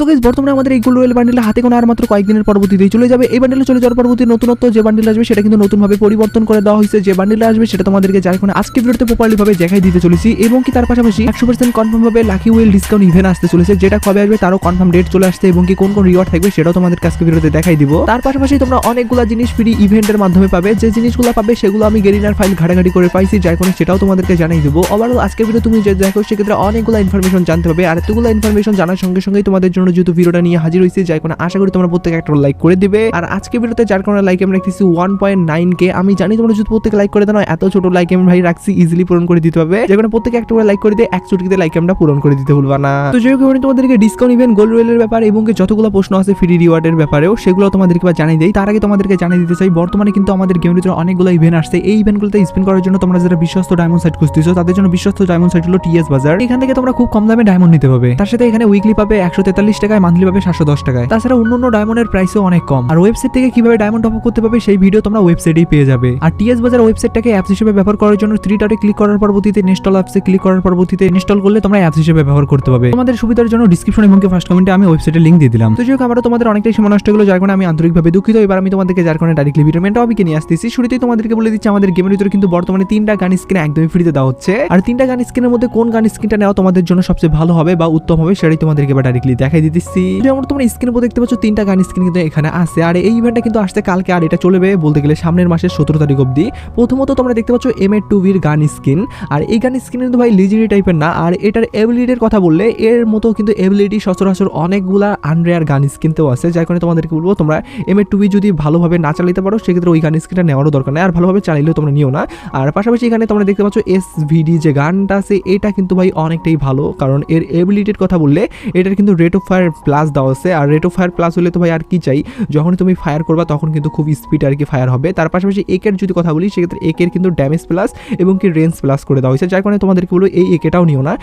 তো guys, বর্তমানে আমাদের এই গোল্ড রয়েল বান্ডেল হাতে কোনো আর মাত্র কয়েকদিনের পরবর্তীতেই চলে যাবে। এই বান্ডেলে চলে যাওয়ার পরবর্তী নতুনত্ব যে বান্ডেল আসবে সেটা কিন্তু নতুনভাবে পরিবর্তন করে দেওয়া হয়েছে। যে বান্ডেল আসবে সেটা তোমাদেরকে যার কোনো আজকে ভিডিওতে প্রপারলি ভাবে দেখাই দিতে চলেছি। এবং কি তার পাশাপাশি একশো পার্সেন্ট কনফার্ম ভাবে লাকি উইল ডিসকাউন্ট ইভেন্ট আসতে চলেছে যেটা কবে আসবে তারও কনফার্ম ডেট চলে আসছে এবং কি কোন কোন রিওয়ার্ড থাকবে সেটাও তোমাদের আজকে ভিডিওতে দেখাই দিব। তার পাশাপাশি তোমরা অনেকগুলো জিনিস ফ্রি ইভেন্টের মাধ্যমে পাবে। যে জিনিসগুলো পাবে সেগুলো আমি গেরিনার ফাইল ঘাটাঘাটি করে পাইছি যার কারণে সেটাও তোমাদেরকে জানাই দেবো। ওভারঅল আজকের ভিডিও তুমি যে দেখো সেক্ষেত্রে অনেকগুলো ইনফরমেশন জানতে পারবে। আর এতগুলো ইনফরমেশন জানার সঙ্গে সঙ্গেই তোমাদের জন্য যেহেতু ভিডিওটা নিয়ে হাজির হয়েছে যার কারণে আশা করি তোমরা প্রত্যেকে একটা লাইক করে দিবে। আর আজকে ভিডিওতে যার কারণে লাইক আমি রাখতেছি ওয়ান পয়েন্ট নাইন কে আমি জানি তোমরা যদি প্রত্যেকে লাইক করে দাও এত ছোট লাইক আমি ভাই রাখছি ইজিলি পূরণ করে দিতে হবে। যেখানে প্রত্যেকে একটা করে লাইক করে দিয়ে এক চুটকিতে লাইক আমরা পূরণ করে দিতে ভুলবা না। তো যাই হোক আমি তোমাদেরকে ডিসকাউন্ট ইভেন্ট গোল্ড রয়েলের ব্যাপারে এবং যতগুলো প্রশ্ন আছে ফ্রি রিওয়ার্ডের ব্যাপারেও, সেগুলো তোমাদেরকে জানিয়ে দেই। তার আগে তোমাদেরকে জানিয়ে দিতে চাই, বর্তমানে কিন্তু আমাদের গেমের ভিতরে অনেকগুলো ইভেন্ট আসছে। এই ইভেন্টগুলোতে স্পিন করার জন্য তোমরা যারা বিশ্বস্ত ডায়মন্ড সাইট খুঁজতেছো, তাদের জন্য বিশ্বস্ত ডায়মন্ড সাইট হলো টিএস বাজার এখান থেকে তোমরা খুব কম দামে ডায়মন্ড নিতে পারবে। তার সাথে এখানে উইকলি পাবে একশো তেতাল্লিশ টাকায় মান্থলি পাবে সাতশো দশ টাকায়। তাছাড়া অন্য ডায়মন্ডের প্রাইসও অনেক কম। আর ওয়েবসাইট থেকে কীভাবে ডায়মন্ড টপ করতে পারবে সেই ভিডিও তোমরা ওয়েবসাইটেই পেয়ে যাবে। আর টিএস বাজার ওয়েবসাইটটাকে অ্যাপস হিসেবে ব্যবহার করার জন্য থ্রি ডটে ক্লিক করার পরবর্তীতে ইনস্টল অ্যাপসে ক্লিক করার পরবর্তীতে ইনস্টল করলে তোমরা অ্যাপস হিসেবে ব্যবহার করতে পারবে। তোমাদের সুবিধার জন্য ডিসক্রিপশন এবং ফার্স্ট কমেন্টে আমি ওয়েবসাইটের লিঙ্ক দিয়ে দিলাম। তো যাই হোক তোমাদের অনেকটাই সময় নষ্ট হলো যার কারণে আমি আন্তরিকভাবে দুঃখিত। এবার আমি তোমাদেরকে যার কারণে ডাইরেক্টলি ভিটামিন টপিকে নিয়ে আসতেছি। শুরুতেই তোমাদেরকে বলে দিচ্ছি, আমাদের গেমের ভিতরে কিন্তু বর্তমানে তিনটা গান স্ক্রিন একদমই ফ্রিতে দেওয়া হচ্ছে। আর তিনটা গান স্ক্রিনের মধ্যে কোন গান স্ক্রিনটা নেওয়া তোমাদের জন্য সবচেয়ে ভালো হবে বা উত্তম হবে, সেটাই তোমাদেরকে এবার ডাইরেক্টলি দেখাই দিতেছি যেমন তোমরা স্ক্রিনের উপর দেখতে পাচ্ছ, তিনটা গান স্ক্রিন কিন্তু এখানে আছে। আর এই ইভেন্টটা কিন্তু আসছে কালকে, আর এটা চলবে বলতে গেলে সামনের মাসের সতেরো তারিখ অব্দি প্রথমত তোমরা দেখতে পাচ্ছ M A two gun skin আর এই গান স্কিন কিন্তু ভাই লিজারি টাইপের না, আর এটার এবিলিটির কথা বললে, এর মতো কিন্তু এবিলিটি সচরাচর অনেকগুলা আনরেয়ার গান স্কিনতেও আছে, যার কারণে তোমাদেরকে বলব, তোমরা এম এ টু যদি ভালোভাবে না চালাতে পারো, সেক্ষেত্রে ওই গান স্কিনটা নেওয়ারও দরকার নেই। আর ভালোভাবে চালাইলেও তোমরা নিও না। আর পাশাপাশি এখানে তোমরা দেখতে পাচ্ছ এস ভিডি যে গানটা আছে, এটা কিন্তু ভাই অনেকটাই ভালো, কারণ এর এবিলিটির কথা বললে, এটার কিন্তু রেট অফ ফায়ার প্লাস দেওয়া আছে। আর রেট অফ ফায়ার প্লাস হলে তো ভাই আর কি চাই? যখন তুমি ফায়ার করবা তখন কিন্তু খুব স্পিড আর কি ফায়ার হবে। তার পাশাপাশি একের যদি কথা বলি, সেক্ষেত্রে একের কিন্তু ড্যামেজ প্লাস এবং কি রেঞ্জ প্লাস করে দেওয়া হয়েছে। যার কারণে তোমাদেরকে বলব, এই একেটাও নিও না।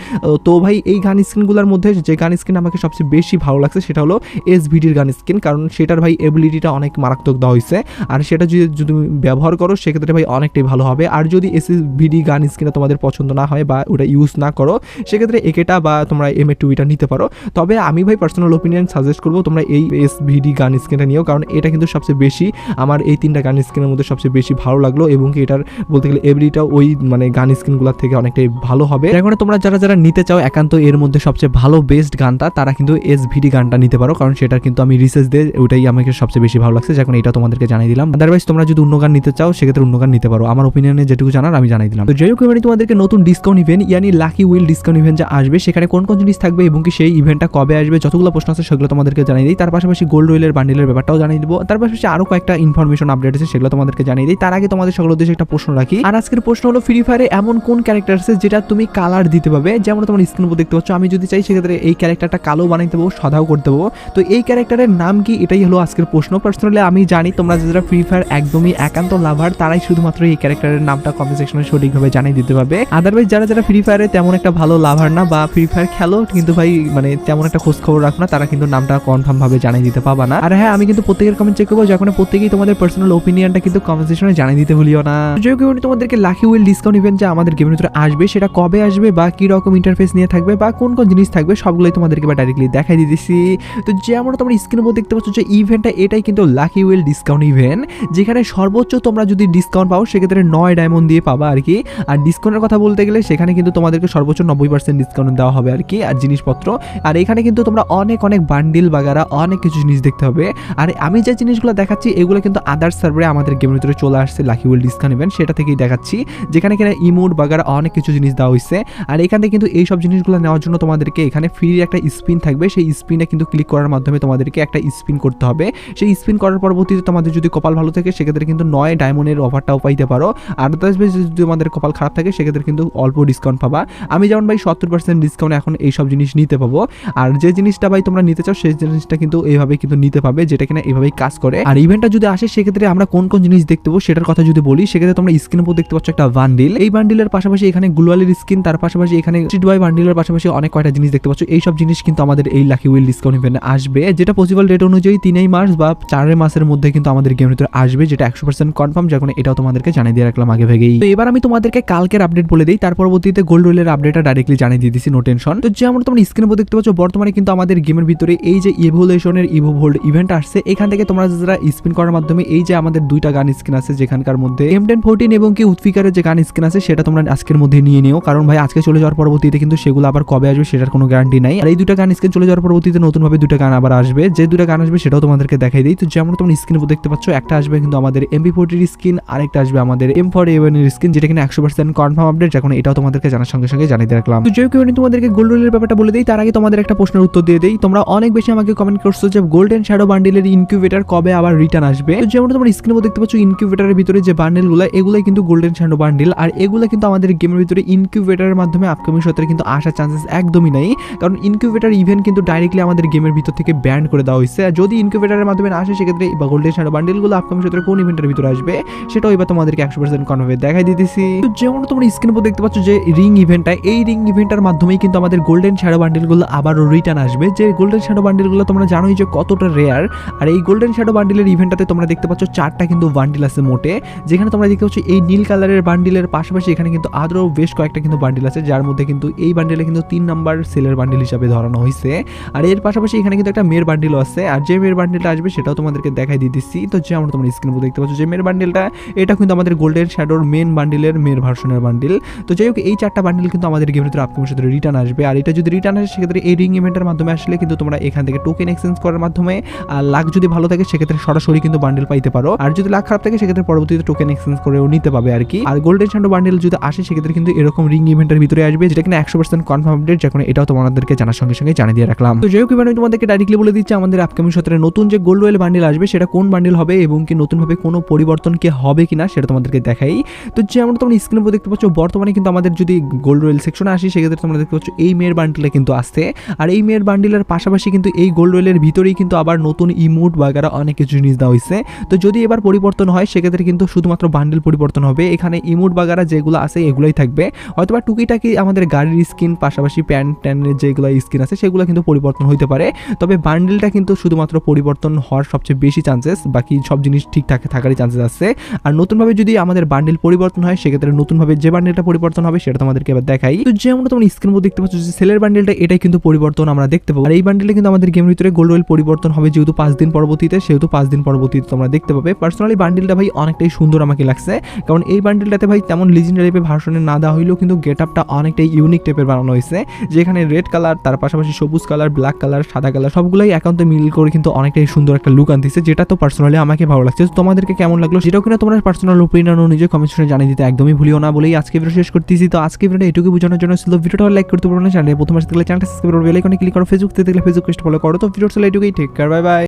তো ভাই এই গান স্ক্রিনগুলোর মধ্যে যে গান স্ক্রিন আমাকে সবচেয়ে বেশি ভালো লাগছে সেটা হলো এস ভিডির গান স্ক্রিন কারণ সেটার ভাই এবিলিটিটা অনেক মারাত্মক দেওয়া হয়েছে। আর সেটা যদি যদি তুমি ব্যবহার করো, সেক্ষেত্রে ভাই অনেকটাই ভালো হবে। আর যদি এস ভিডি গান স্ক্রিনটা তোমাদের পছন্দ না হয় বা ওটা ইউজ না করো, সেক্ষেত্রে একেটা বা তোমরা এম এ টুইটা নিতে পারো। তবে আমি ভাই পার্সোনাল ওপিনিয়ন সাজেস্ট করব। তোমরা এই এস ভিডি গান স্ক্রিনটা নিও, কারণ এটা কিন্তু সবচেয়ে বেশি আমার এই তিনটা গান স্ক্রিনের মধ্যে সবচেয়ে বেশি ভালো লাগল এবং কি এটার বলতে গেলে এভরিটা ওই মানে গান স্ক্রিনগুলোর থেকে অনেকটাই ভালো হবে। এখন তোমরা যারা যারা নিতে চাও একান্ত এর মধ্যে সবচেয়ে ভালো বেস্ট গানটা, তারা কিন্তু এস ভিডি গানটা নিতে পারো, কারণ সেটার কিন্তু আমি রিসার্চ দিয়ে ওটাই আমাকে সবচেয়ে বেশি ভালো লাগছে। যখন এটা তোমাদেরকে জানিয়ে দিলাম। আদারওয়াইজ তোমরা যদি অন্য গান নিতে চাও, সেক্ষেত্রে অন্য গান নিতে পারো। আমার ওপিনিয়নে যেটুকু জানার আমি জানাই দিলাম। তো যাই হোক এবারে তোমাদেরকে নতুন ডিসকাউন্ট ইভেন্ট ইয়ানি লাকি উইল ডিসকাউন্ট ইভেন্ট যা আসবে, সেখানে কোন কোন জিনিস থাকবে এবং কি সেই ইভেন্টটা কবে আসবে যতগুলো প্রশ্ন আছে সেগুলো তোমাদেরকে জানিয়ে দিই। তার পাশাপাশি গোল্ড ওয়েলের বান্ডিলের ব্যাপারটাও জানিয়ে দিব। তার পাশাপাশি আরও কয়েকটা ইনফরমেশন আপডেট আছে সেগুলো তোমাদেরকে জানিয়ে দিই। তার আগে তোমাদের সকল উদ্দেশ্যে একটা প্রশ্ন রাখি। আর আজকের প্রশ্ন হলো ফ্রি ফায়ারে এমন কোন ক্যারেক্টার আছে যেটা তুমি কালার দিতে পারবে? যেমন তোমার স্ক্রিন উপর দেখতে পাচ্ছ, আমি যদি চাই সেক্ষেত্রে এই ক্যারেক্টারটা কালো বানাইতে পারব সাদাও করতে পারব তো এই ক্যারেক্টারের নাম কি? এটাই হলো আজকের প্রশ্ন। পার্সোনালি আমি জানি তোমরা যারা ফ্রি ফায়ার একদমই একান্ত লাভার তারাই শুধুমাত্র এই ক্যারেক্টারের নামটা কমেন্ট সেকশনে সঠিকভাবে জানিয়ে দিতে পারবে। আদারওয়াইজ যারা যারা ফ্রি ফায়ারে তেমন একটা ভালো লাভার না বা ফ্রি ফায়ার খেলো, কিন্তু ভাই মানে তেমন একটা খোঁজ খবর রাখো না, তারা কিন্তু নামটা কনফার্ম ভাবে জানিয়ে দিতে পারবা না। আর হ্যাঁ আমি কিন্তু প্রত্যেকের কমেন্ট চেক করব যখন প্রত্যেকেই তোমাদের পার্সোনাল ওপিনিয়নটা কিন্তু কমেন্ট জানিয়ে দিতে ভুলিও না। যোগ তোমাদেরকে লাকি উইল ডিসকাউন্ট ইভেন্ট যে আমাদের গেমের ভিতরে আসবে, সেটা কবে আসবে, বা কি রকম ইন্টারফেস নিয়ে থাকবে, বা কোন কোন জিনিস থাকবে, সবগুলোই তোমাদেরকে বা ডাইরেক্টলি দেখাই দিতেছি। তো যেমন তোমরা স্ক্রিনের উপর দেখতে পাচ্ছ যে ইভেন্টটা এটাই কিন্তু লাকি উইল ডিসকাউন্ট ইভেন্ট যেখানে সর্বোচ্চ তোমরা যদি ডিসকাউন্ট পাও, সেক্ষেত্রে নয় ডায়মন্ড দিয়ে পাবা আর কি। আর ডিসকাউন্টের কথা বলতে গেলে, সেখানে কিন্তু তোমাদেরকে সর্বোচ্চ নব্বই পার্সেন্ট ডিসকাউন্ট দেওয়া হবে আর কি, আর জিনিসপত্র। আর এখানে কিন্তু তোমরা অনেক অনেক বান্ডিল বাগারা, অনেক কিছু জিনিস দেখতে হবে। আর আমি যে জিনিসগুলো দেখাচ্ছি, এগুলো কিন্তু আদার্স সার্ভারে আমাদের গেমের ভিতরে চলে আসছে লাকি উইল ডিসকাউন্ট ইভেন্ট সেটা থেকেই দেখাচ্ছি। যেখানে কিনা ইমোট বাগারা অনেক কিছু জিনিস দেওয়া হয়েছে আর এখান থেকে কিন্তু এই সব জিনিসগুলো নেওয়ার জন্য তোমাদেরকে এখানে ফ্রি একটা স্পিন থাকবে। সেই স্পিনে কিন্তু ক্লিক করার মাধ্যমে তোমাদেরকে একটা স্পিন করতে হবে। সেই স্পিন করার পরবর্তীতে তোমাদের যদি কপাল ভালো থাকে, সেক্ষেত্রে কিন্তু নয় ডায়মন্ডের অফারটাও পাইতে পারো। আর যদি তোমাদের কপাল খারাপ থাকে, সেক্ষেত্রে কিন্তু অল্প ডিসকাউন্ট পাবা। আমি যেমন ভাই সত্তর পার্সেন্ট ডিসকাউন্ট এখন এই সব জিনিস নিতে পাবো। আর যে জিনিসটা ভাই তোমরা নিতে চাও, সেই জিনিসটা কিন্তু এইভাবে কিন্তু নিতে পাবে যেটা কিনা এইভাবেই কাজ করে। আর ইভেন্টটা যদি আসে, সেক্ষেত্রে আমরা কোন কোন জিনিস দেখতে পাবো সেটার কথা যদি বলি, সেক্ষেত্রে তোমরা স্ক্রিন উপর দেখতে পাচ্ছ একটা বান্ডিল এই বান্ডিলের পাশাপাশি এখানে গ্লোয়ালের স্কিন তার পাশাপাশি এখানে স্ট্রিট বয় বান্ডিলের পাশাপাশি অনেক কয়টা জিনিস দেখতে পাচ্ছ। এই সব জিনিস কিন্তু আমাদের এই লাকি উইল ডিসকাউন্ট ইভেন্টে আসবে, যেটা পসিবল ডেট অনুযায়ী তিনই মাস বা চারের মাসের মধ্যে কিন্তু আমাদের গেমের ভিতরে আসবে, যেটা একশো পার্সেন্ট কনফার্ম যখন এটাও তোমাদেরকে জানিয়ে দিয়ে রাখলাম আগে ভেগেই। তো এবার আমি তোমাদেরকে কালকের আপডেট বলে দিই, তার পরবর্তীতে গোল্ড রোলের আপডেটটা ডাইরেক্টলি জানিয়ে দিয়ে দিচ্ছি নো টেনশন তো যেমন তোমরা স্ক্রিনে উপর দেখতে পাচ্ছ, বর্তমানে কিন্তু আমাদের গেমের ভিতরে এই যে ইভোলেশনের ইভো ভোল্ড ইভেন্ট আসছে, এখান থেকে তোমরা যারা স্পিন করার মাধ্যমে এই যে আমাদের দুইটা গান স্কিন আছে যেখানকার মধ্যে এম টেন ফোরটিন এবং কি উৎফিকারের যে গান স্কিন আছে, সেটা তোমরা আজকের মধ্যে নিয়ে নিও। কারণ ভাই, আজকে চলে যাওয়ার পরবর্তীতে কিন্তু সেগুলো আবার কবে আসবে সেটার কোনো গ্যারান্টি নাই। আর এই দুটা গান স্কিন চলে যাওয়ার পরবর্তীতে নতুনভাবে দুটা গান আবার আসবে। যে দুটা গান আসবে সেটাও তোমাদেরকে দেখাই দিই। তো যেমন তোমরা স্ক্রিনে দেখতে পাচ্ছ, একটা আসবে কিন্তু আমাদের এমবি ফোরটির স্কিন আরেকটা আসবে আমাদের এম ফোর এর স্কিন যেটা কিনা একশো পার্সেন্ট কনফার্ম আপডেট এখন এটাও তোমাদেরকে জানার সঙ্গে সঙ্গে জানিয়ে রাখলাম। তো যেহেতু তোমাদেরকে গোল্ড রোলের ব্যাপারটা বলে দিই। তার আগে তোমাদের একটা প্রশ্নের উত্তর দিয়ে দিই। তোমরা অনেক বেশি আমাকে কমেন্ট করছ যে গোল্ডেন শ্যাডো বান্ডিলের ইনকিউবেটার কবে আবার রিটার্ন আসবে। যেমন তোমরা স্ক্রিনে দেখতে পাচ্ছ ইনকিউবেটারের ভিতরে যে বান্ডেলগুলো এগুলাই কিন্তু গোল্ডেন শ্যাডো বান্ডিল আর এগুলো কিন্তু আমাদের গেমের ভিতরে ইনকিউবেটারের মাধ্যমে আপকামিং সত্তরে কিন্তু আসার চান্সেস একদমই নাই। কারণ ইনকিউবেটার ইভেন্ট কিন্তু ডাইরেক্টলি আমাদের গেমের ভিতর থেকে ব্যান করে দেওয়া হয়েছে। আর যদি ইনকিউবেটারের মাধ্যমে আসে, সেক্ষেত্রে বা গোল্ডেন শ্যাডো বান্ডিলগুলো আপকামিং সত্তরে কোন ইভেন্টের ভিতরে আসবে, সেটাও এবার তোমাদেরকে একশো পার্সেন্ট কনভাবে দেখাই দিতেছি। যেমন তোমরা স্ক্রিনে দেখতে পাচ্ছ যে রিং ইভেন্টটা এই রিং ইভেন্টের মাধ্যমেই কিন্তু আমাদের গোল্ডেন শ্যাডো বান্ডিলগুলো আবারও রিটার্ন আসবে। যে গোল্ডেন শ্যাডো বান্ডিলগুলো তোমরা জানোই যে কতটা রেয়ার আর এই গোল্ডেন শ্যাডো বান্ডিলের ইভেন্টটাতে তোমরা দেখতে পাচ্ছ চারটা কিন্তু বান্ডিল আছে মোটে। যেখানে তোমরা দেখতে পাচ্ছ এই নীল কালারের বান্ডিলের পাশাপাশি এখানে কিন্তু আরও বেশ কয়েকটা কিন্তু বান্ডিল আছে, যার মধ্যে কিন্তু এই বান্ডিলে কিন্তু তিন নাম্বার সেলের বান্ডিল হিসাবে ধরানো হয়েছে আর এর পাশাপাশি এখানে কিন্তু একটা মেয়ের বান্ডিলও আছে, আর যে মেয়ের বান্ডিলটা আসবে সেটাও তোমাদেরকে দেখাই দিয়ে দিচ্ছি। তো যে আমরা তোমার স্ক্রিনে দেখতে পাচ্ছ যে মেয়ের বান্ডিলটা এটা কিন্তু আমাদের গোল্ডেন শ্যাডোর মেন বান্ডিলের মেয়ের ভার্সনের বান্ডিল তো যাই হোক, এই চারটা বান্ডিল কিন্তু আমাদের গেমের ভিতরে আপকামিং সাথে রিটার্ন আসবে। আর এটা যদি রিটার্ন আসে, সেক্ষেত্রে এই রিং ইভেন্টের মাধ্যমে আসলে কিন্তু তোমরা এখান থেকে টোকেন এক্সচেঞ্জ করার মাধ্যমে আর লাখ যদি ভালো থাকে, সেক্ষেত্রে সরাসরি কিন্তু বান্ডিল পাইতে পারো। আর যদি লাখ খারাপ থাকে, সেক্ষেত্রে পরবর্তীতে টোকেন এক্সচেঞ্জ করেও নিতে পাবে আর কি। আর গোল্ডেন শ্যাডো বান্ডিল যদি আসে, সেক্ষেত্রে কিন্তু এরকম রিং ইভেন্টের ভিতরে আসবে, যেটা কিনা একশো পার্সেন্ট কনফার্ম আপডেট যখন এটাও তোমাদেরকে জানার সঙ্গে সঙ্গে জানিয়ে দিয়ে রাখলাম। তো এবার আমি তোমাদেরকে ডাইরেক্টলি বলে দিচ্ছি, আমাদের আপকামিং সত্তরে নতুন যে গোল্ড ওয়েল বান্ডেল আসবে, সেটা কোন বান্ডেল হবে এবং কি নতুনভাবে কোনো পরিবর্তন কি হবে কিনা, সেটা তোমাদেরকে দেখাই। তো যেমন তোমরা স্ক্রিনের উপর দেখতে পাচ্ছ, বর্তমানে কিন্তু আমাদের যদি গোল্ড রয়েল সেকশনে আসি, সেক্ষেত্রে তোমরা দেখতে পাচ্ছ, এই মেয়ের বান্ডিলটা কিন্তু আসছে। আর এই মেয়ের বান্ডিলের পাশাপাশি কিন্তু এই গোল্ড রয়েলের ভিতরেই কিন্তু আবার নতুন ইমোট বাগারা অনেক কিছু জিনিস দেওয়া হয়েছে তো যদি এবার পরিবর্তন হয়, সেক্ষেত্রে কিন্তু শুধুমাত্র বান্ডিল পরিবর্তন হবে। এখানে ইমোট বাগারা যেগুলো আছে, এগুলোই থাকবে। হয়তোবা টুকিটাকি আমাদের গাড়ির স্কিন পাশাপাশি প্যান্ট ট্যানের যেগুলো স্কিন আছে, সেগুলো কিন্তু পরিবর্তন হইতে পারে। তবে বান্ডিলটা কিন্তু শুধুমাত্র পরিবর্তন হওয়ার সবচেয়ে বেশি চান্সেস বাকি সব জিনিস ঠিকঠাক থাকারই চান্সেস আছে। আর নতুনভাবে যদি আমাদের বান্ডিল পরিবর্তন হয়, সেক্ষেত্রে নতুনভাবে যে বান্ডিলটা পরিবর্তন হবে, সেটা তোমাদেরকে এবার দেখাই। তো যেমন তোমরা স্ক্রিন দেখতে পাচ্ছ, যে সেলের বান্ডিলটা এটাই কিন্তু পরিবর্তন আমরা দেখতে পাবো। আর এই বান্ডিলে কিন্তু আমাদের গেমের ভিতরে গোল্ড রয়েল পরিবর্তন হবে যেহেতু পাঁচ দিন পরবর্তীতে, সেহেতু পাঁচ দিন পরবর্তীতে তোমরা দেখতে পাবে। পার্সোনালি বান্ডিলটা ভাই অনেকটাই সুন্দর আমাকে লাগছে। কারণ এই বান্ডিলটাতে ভাই তেমন লিজেন্ডারি টাইপের ভার্সনে না দেওয়া হইলেও কিন্তু গেট আপটা অনেকটাই ইউনিক টাইপের বানানো হয়েছে। যেখানে রেড কালার তার পাশাপাশি সবুজ কালার ব্ল্যাক কালার সাদা কালার সবগুলোই একান্তে মিল করে কিন্তু অনেকটাই সুন্দর একটা লুক আনতেছে, যেটা তো পার্সোনালি আমাকে ভালো লাগছে। তোমাদেরকে কেমন লাগল সেটাও কিনা তোমরা পার্সোনাল ওপিনিয়ন নিজে কমেন্ট সেকশনে জানিয়ে দিতে একদমই ভুলিও না বলেই আজকে ভিডিও শেষ করতেছি। তো আজকে ভিডিওটা এটুকু বোঝানোর জন্য ছিল। ভিডিওটা লাইক করতে পারব না। চ্যানেলে প্রথম আসতে গেলে চ্যানেলটা সাবস্ক্রাইব করবে আইকনে ক্লিক করো। থেকে দেখলে ফেসবুক পেজটা ফলো করো। তো ভিডিওটা এটুকুই টেক কেয়ার বাই বাই